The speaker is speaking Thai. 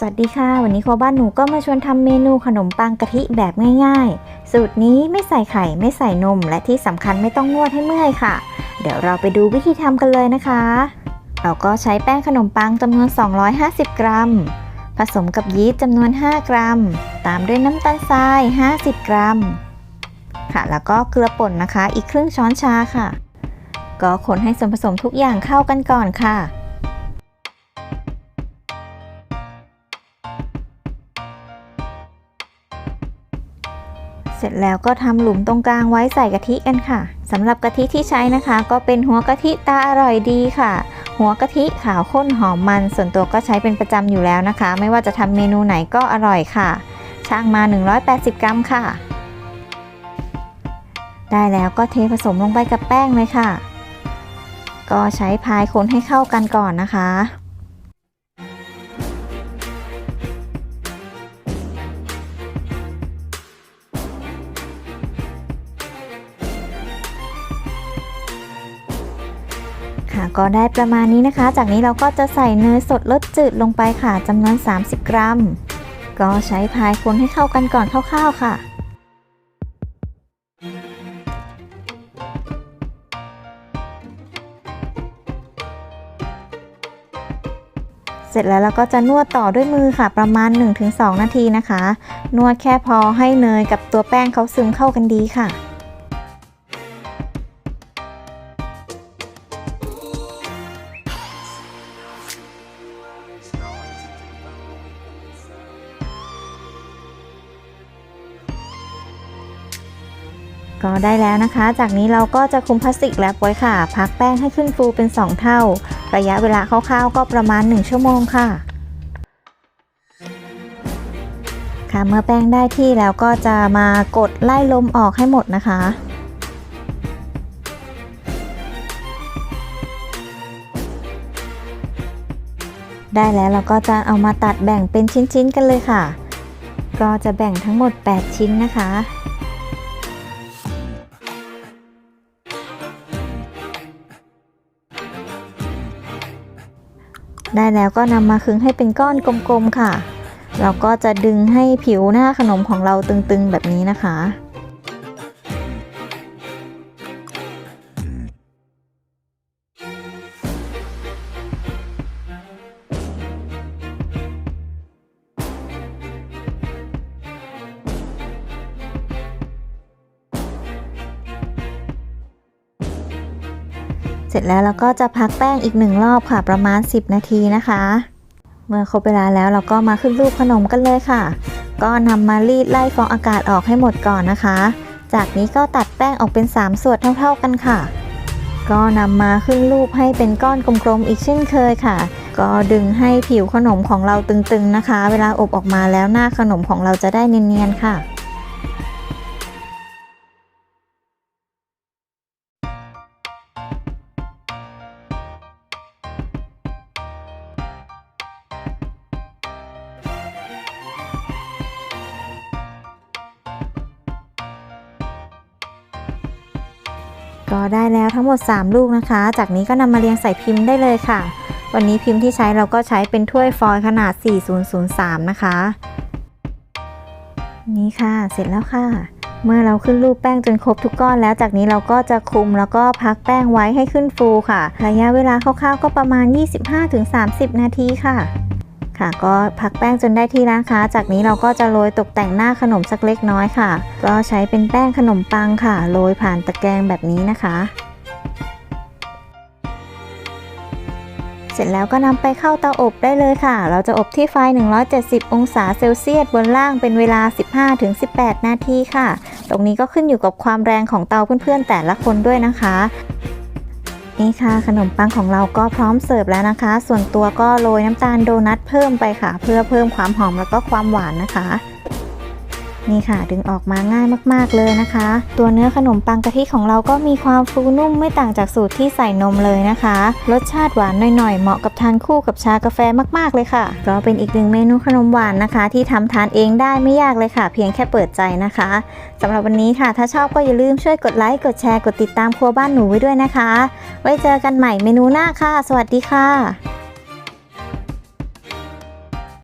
สวัสดีค่ะ วันนี้ครัวบ้านหนูก็มาชวนทำเมนูขนมปังกะทิแบบง่ายๆ สูตรนี้ไม่ใส่ไข่ไม่ใส่นม และที่สำคัญไม่ต้องนวดให้เมื่อยค่ะ เดี๋ยวเราไปดูวิธีทำกันเลยนะคะ เราก็ใช้แป้งขนมปังจำนวน 250 กรัม ผสมกับยีสต์จำนวน 5 กรัม ตามด้วยน้ำตาลทราย 50 กรัม ค่ะ แล้วก็เกลือป่นนะคะ อีกครึ่งช้อนชาค่ะ ก็คนให้ส่วนผสมทุกอย่างเข้ากันก่อนค่ะ เสร็จแล้วก็ทำหลุมตรงกลางไว้ใส่กะทิกันค่ะสำหรับกะทิที่ใช้นะคะ ก็เป็นหัวกะทิตาอร่อยดีค่ะ หัวกะทิขาวข้นหอมมัน ส่วนตัวก็ใช้เป็นประจำอยู่แล้วนะคะ ไม่ว่าจะทำเมนูไหนก็อร่อยค่ะช่างมา 180 กรัมค่ะ ได้แล้วก็เทผสมลงไปกับแป้งเลยค่ะ ก็ใช้พายคนให้เข้ากันก่อนนะคะ ก็ได้ประมาณนี้นะคะ จากนี้เราก็จะใส่เนยสดรสจืดลงไปค่ะจำนวน 30 กรัม ก็ใช้พายคนให้เข้ากันก่อนคร่าวๆค่ะเสร็จแล้วเราก็จะนวดต่อด้วยมือค่ะประมาณ 1-2 นาทีนะคะ นวดแค่พอให้เนยกับตัวแป้งเขาซึมเข้ากันดีค่ะ ก็ได้แล้วนะคะ จากนี้เราก็จะคลุมพลาสติกแรปไว้ค่ะ พักแป้งให้ขึ้นฟูเป็น 2 เท่า ระยะเวลาคร่าวๆ ก็ประมาณ 1 ชั่วโมงค่ะ ค่ะเมื่อแป้งได้ที่แล้วก็จะมากดไล่ลมออกให้หมดนะคะได้แล้วเราก็จะเอามาตัดแบ่งเป็นชิ้นๆกันเลยค่ะ ก็จะแบ่งทั้งหมด 8 ชิ้นนะคะ ได้แล้วก็นำมาคึงให้เป็นก้อนกลมๆค่ะ เราก็จะดึงให้ผิวหน้าขนมของเราตึงๆแบบนี้นะคะ เสร็จแล้วเราก็จะพักแป้งอีกหนึ่งรอบค่ะประมาณ 10 นาทีนะคะ เมื่อครบเวลาแล้วเราก็มาขึ้นรูปขนมกันเลยค่ะ ก็นำมารีดไล่ฟองอากาศออกให้หมดก่อนนะคะ จากนี้ก็ตัดแป้งออกเป็น 3 ส่วนเท่า ๆกันค่ะ ก็นำมาขึ้นรูปให้เป็นก้อนกลมๆอีกเช่นเคยค่ะ ก็ดึงให้ผิวขนมของเราตึงๆนะคะ เวลาอบออกมาแล้วหน้าขนมของเราจะได้เนียนๆค่ะ ก็ได้แล้วทั้งหมด 3 ลูกนะคะ จากนี้ก็นำมาเรียงใส่พิมพ์ได้เลยค่ะ วันนี้พิมพ์ที่ใช้เราก็ใช้เป็นถ้วยฟอยล์ขนาด 4003 นะคะ นี่ค่ะ เสร็จแล้วค่ะ เมื่อเราขึ้นรูปแป้งจนครบทุกก้อนแล้ว จากนี้เราก็จะคลุมแล้วก็พักแป้งไว้ให้ขึ้นฟูค่ะ ระยะเวลาคร่าวๆก็ประมาณ 25-30 นาทีค่ะ ค่ะก็พักแป้งจนได้ที่นะคะจากนี้เราก็จะโรยตกแต่งหน้าขนมสักเล็กน้อยค่ะ ก็ใช้เป็นแป้งขนมปังค่ะ โรยผ่านตะแกรงแบบนี้นะคะ เสร็จแล้วก็นำไปเข้าเตาอบได้เลยค่ะ เราจะอบที่ไฟ 170 องศาเซลเซียสบนล่างเป็นเวลา 15-18 นาทีค่ะ ตรงนี้ก็ขึ้นอยู่กับความแรงของเตาเพื่อนๆแต่ละคนด้วยนะคะ นี่ค่ะขนมปังของเราก็พร้อมเสิร์ฟแล้วนะคะ ส่วนตัวก็โรยน้ำตาลโดนัทเพิ่มไปค่ะ เพื่อเพิ่มความหอมแล้วก็ความหวานนะคะ นี่ค่ะ ดึงออกมาง่ายมากๆเลยนะคะ ตัวเนื้อขนมปังกะทิของเราก็มีความฟูนุ่มไม่ต่างจากสูตรที่ใส่นมเลยนะคะ รสชาติหวานหน่อยๆ เหมาะกับทานคู่กับชากาแฟมากๆเลยค่ะ ก็เป็นอีกหนึ่งเมนูขนมหวานนะคะ ที่ทำทานเองได้ไม่ยากเลยค่ะ เพียงแค่เปิดใจนะคะสำหรับวันนี้ค่ะ ถ้าชอบก็อย่าลืมช่วยกดไลค์กดแชร์กดติดตามครัวบ้านหนูไว้ด้วยนะคะ ไว้เจอกันใหม่เมนูหน้าค่ะ สวัสดีค่ะ